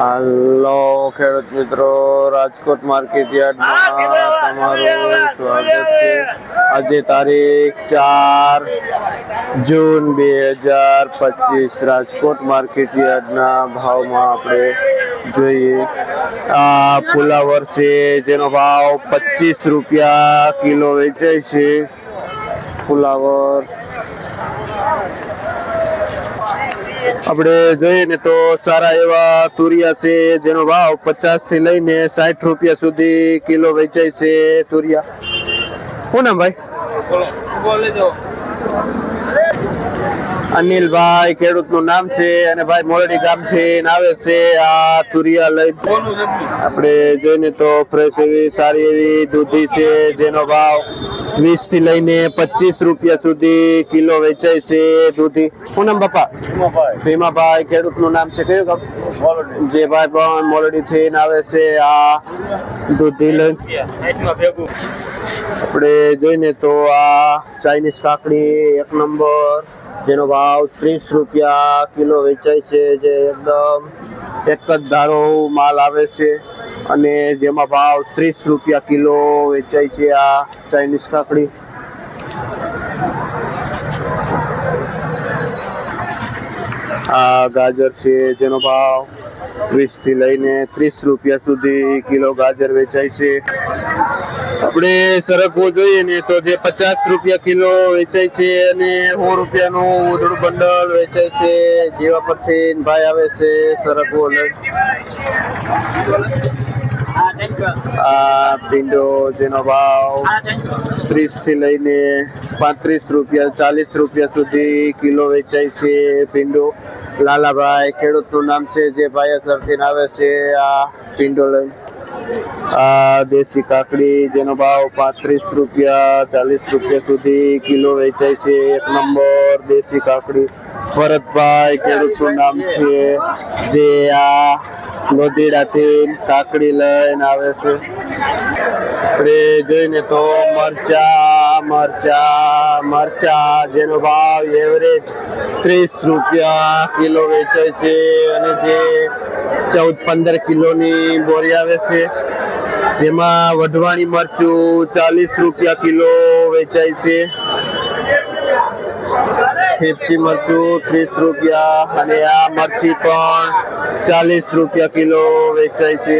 હાલો ખેડૂત મિત્રો, રાજકોટ માર્કેટ યાર્ડમાં તમારું સ્વાગત છે. આજે તારીખ ચાર જૂન બે હજાર પચીસ, રાજકોટ માર્કેટ યાર્ડના ભાવમાં આપણે જોઈએ. આ ફુલાવર છે જેનો ભાવ પચીસ રૂપિયા કિલો વેચાય છે. ફુલાવર આપણે જોઈએ ને તો સારા એવા તુરિયા છે, જેનો ભાવ પચાસથી લઈને સાઠ રૂપિયા સુધી કિલો વેચાય છે તુરિયા. શું નામ ભાઈ? અનિલભાઈ ખેડૂતનું નામ છે અને ભાઈ મોરડી ગામ છે આવે છે આ તુરિયા લઈ. આપણે જોઈને તો ફ્રેશ એવી, સારી એવી દૂધી છે, જેનો ભાવ વીસથી લઈને પચીસ રૂપિયા સુધી કિલો વેચાય છે દૂધી. શું નામ બાપા? ભીમાભાઈ. ખેડૂતનું નામ છે કયું કામ જે ભાઈ પણ મોરડી થી આવે છે આ દૂધી લઈ આપણે જોઈને તો આ ચાઇનીઝ કાકડી એક નંબર જેનો ભાવ ત્રીસ રૂપિયા કિલો વેચાય છે જે એકદમ એક જ ધારો માલ આવે છે. અને જેમાં ભાવ ત્રીસ રૂપિયા કિલો વેચાય છે આ ચાઇનીઝ કાકડી. આ ગાજર છે, જેનો ભાવ વીસથી લઈને ત્રીસ રૂપિયા સુધી કિલો ગાજર વેચાય છે. આપણે સરકવું જોઈએ ને તો જે પચાસ રૂપિયા કિલો વેચાય છે અને સો રૂપિયાનું ઉધડું બંડલ વેચાય છે, જેવા પરથી ભાઈ આવે છે સરગવો લઈ. આ ભીંડો જેનો ભાવ ત્રીસથી લઈને પાંત્રીસ રૂપિયા ચાલીસ રૂપિયા સુધી કિલો વેચાય છે ભીંડો. લાલાભાઈ ખેડૂતનું નામ છે જે ભાઈ સરથી આવે છે આ ભીંડો લઈ આ દેશી કાકડી જેનો ભાવ પાંત્રીસ રૂપિયા ચાલીસ રૂપિયા સુધી કિલો વેચાય છે. એક નંબર દેશી કાકડી. ભરતભાઈ ખેડૂતનું નામ છે, જે આ લોધીડાથી કાકડી લઈને આવે છે. આપણે જોઈને તો મરચા મરચા મરચા જેનો ભાવ એવરેજ ત્રીસ રૂપિયા કિલો વેચાય છે અને જે ચૌદ, પંદર કિલોની બોરી આવે છે. જેમાં વઢવાણી મરચું ચાલીસ રૂપિયા કિલો વેચાય છે. ફેફસી મરચું ત્રીસ રૂપિયા અને આ મરચી પણ ચાલીસ રૂપિયા કિલો વેચાય છે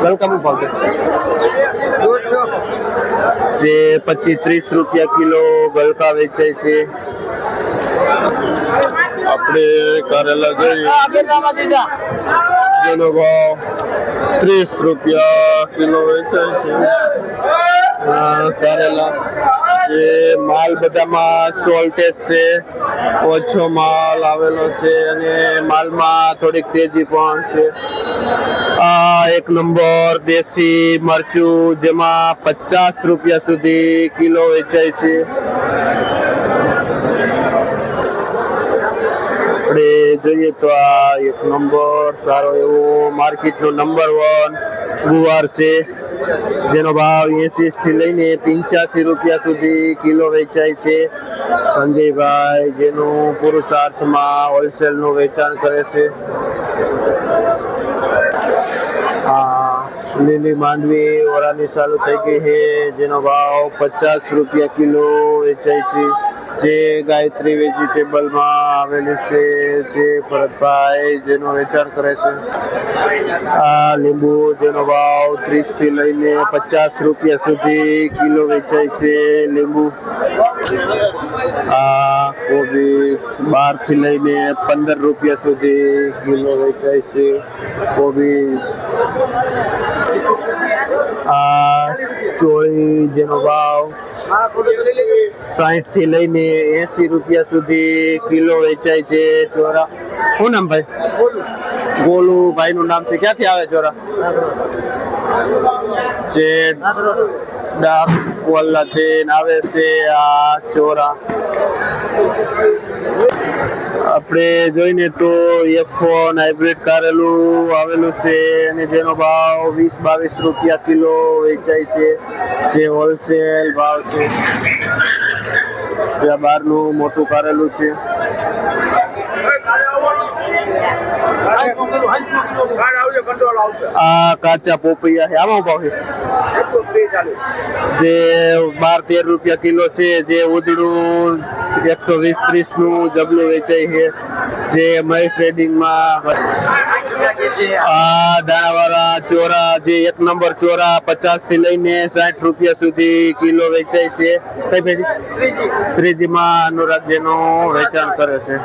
વેલકમ ભાવ જે પચીસ ત્રીસ રૂપિયા કિલો ગલકા વેચાય છે આપણે કારેલા જોઈએ જેનો ભાવ ત્રીસ રૂપિયા કિલો વેચાય છે આ કારેલા જે માલ બધામાં સોલ્ટેજ છે, ઓછો માલ આવેલો છે અને માલમાં થોડીક તેજી પણ છે. આ એક નંબર દેશી મરચું જેમાં પચાસ રૂપિયા સુધી કિલો વેચાય છે આપણે જોઈએ તો આ એક નંબર સારો એવો માર્કેટનો નંબર વન ગુવાર છે. જેનો ભાવ એસી થી લઈને પંચ્યાસી રૂપિયા સુધી કિલો વેચાય છે. સંજયભાઈ, જેનું પુરુષાર્થમાં હોલસેલનું વેચાણ કરે છે. લીલી માંડવી ઓરાની ચાલુ થઈ ગઈ છે. જેનો ભાવ પચાસ રૂપિયા કિલો વેચાય છે. જે ગાયત્રી વેજીટેબલમાં આવેલી છે જે ભરતભાઈ જેનો વેચાણ કરે છે. આ લીંબુ જેનો ભાવ ત્રીસથી લઈને પચાસ રૂપિયા સુધી કિલો વેચાય છે લીંબુ. આ કોબી બારથી લઈને પંદર રૂપિયા સુધી કિલો વેચાય છે કોબી આ ચોળી જેનો ભાવ સાઠથી લઈને એસી રૂપિયા સુધી કિલો વેચાય છે ચોરા. શું નામ ભાઈ? ગોલુ. ભાઈ નું નામ છે. ક્યાંથી આવે ચોરા? જે ડાક કોલ્લાથી આવે છે આ ચોરા. આપણે જોઈને તો એફોન હાઇબ્રિડ કારેલું આવેલું છે અને જેનો ભાવ વીસ, બાવીસ રૂપિયા કિલો વેચાય છે. જે હોલસેલ ભાવ છે. ત્યાં બહારનું મોટું કારેલું છે. આ કાચા પોપૈયા છે. આમાં ભાવ છે? જે બાર, તેર રૂપિયા કિલો છે. જે ઉદડું એકસો વીસ ત્રીસનું જબલું વેચાય છે, જે મહેશ ટ્રેડિંગમાં આ દાણાવાળા ચોરા, જે એક નંબર ચોરા પચાસથી લઈને સાઠ રૂપિયા સુધી કિલો વેચાય છે. કઈ પેઢી શ્રીજીમાં અનુરાગજીનું વેચાણ કરે છે.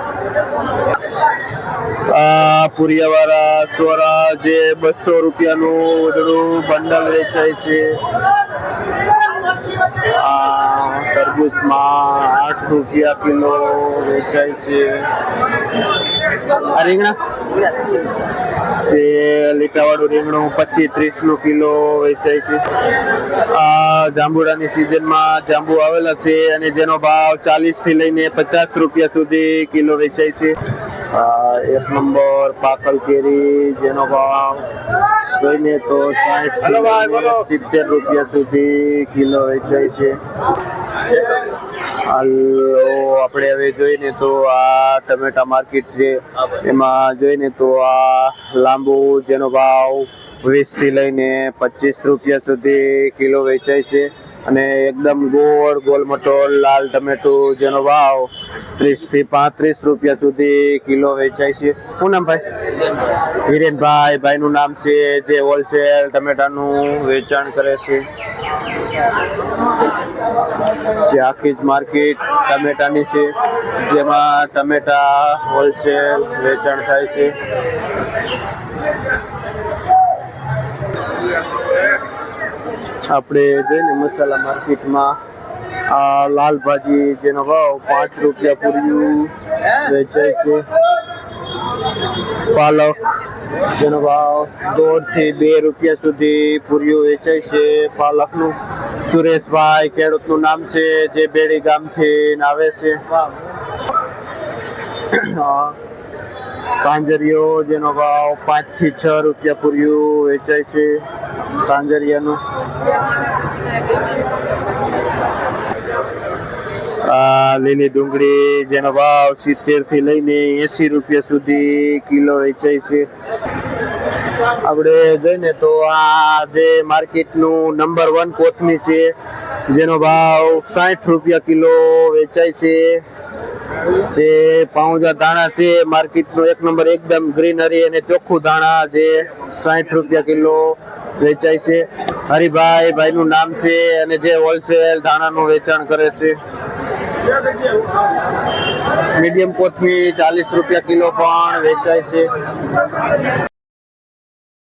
આ પુરિયાવાળા સોરા જે બસો રૂપિયાનું ઉદડું બંડલ વેચાય છે. આ તરબૂચમાં આઠ રૂપિયા કિલો વેચાય છે. આ રીંગણા? જે લીટાવાળું રીંગણું પચીસ ત્રીસનું કિલો વેચાય છે. આ જાંબુડાની સિઝનમાં જાંબુ આવેલા છે અને જેનો ભાવ ચાલીસથી લઈને પચાસ રૂપિયા સુધી કિલો વેચાય છે. એક નંબર પાકલ કેરી જેનો ભાવ જોઈને તો સાઠ સિત્તેર રૂપિયા સુધી કિલો વેચાય છે. આપણે હવે જોઈને તો આ ટમેટા માર્કેટ છે. એમાં જોઈને તો આ લાંબુ જેનો ભાવ વીસથી લઈને પચીસ રૂપિયા સુધી કિલો વેચાય છે. અને એકદમ ગોળ ગોલ મટોલ, લાલ ટમેટું જેનો ભાવ ત્રીસથી પાંત્રીસ રૂપિયા સુધી કિલો વેચાય છે. શું નામ ભાઈ? હિરેનભાઈ. ભાઈનું નામ છે જે હોલસેલ ટમેટાનું વેચાણ કરે છે. જે આખી જ માર્કેટ ટમેટાની છે. જેમાં ટમેટા હોલસેલ વેચાણ થાય છે. આપણે જઈને મસાલા માર્કેટમાં આ લાલ ભાજી જેનો ભાવ પાંચ રૂપિયા પૂર્યું વેચાય છે. પાલક જેનો ભાવ દોઢથી બે રૂપિયા સુધી પૂર્યું વેચાય છે. પાલકનું સુરેશભાઈ ખેડૂતનું નામ છે, જે બેડી ગામથી આવે છે. કાંજરીઓ જેનો ભાવ પાંચથી છ રૂપિયા પૂર્યું વેચાય છે. કાંજરિયાનું. આ લીલી ડુંગળી જેનો ભાવ સિત્તેરથી લઈને એસી રૂપિયા સુધી કિલો વેચાય છે. આપણે જોઈને તો આ જે માર્કેટનું નંબર વન કોથમી છે, જેનો ભાવ સાઠ રૂપિયા કિલો વેચાય છે. જે પાઉજા ધાણા છે, માર્કેટનો એક નંબર એકદમ ગ્રીનરી અને ચોખ્ખું ધાણા જે સાઠ રૂપિયા કિલો વેચાય છે. હરિભાઈ ભાઈનું નામ છે અને જે હોલસેલ ધાણાનું વેચાણ કરે છે. મીડિયમ કોથમી ચાલીસ રૂપિયા કિલો પણ વેચાય છે.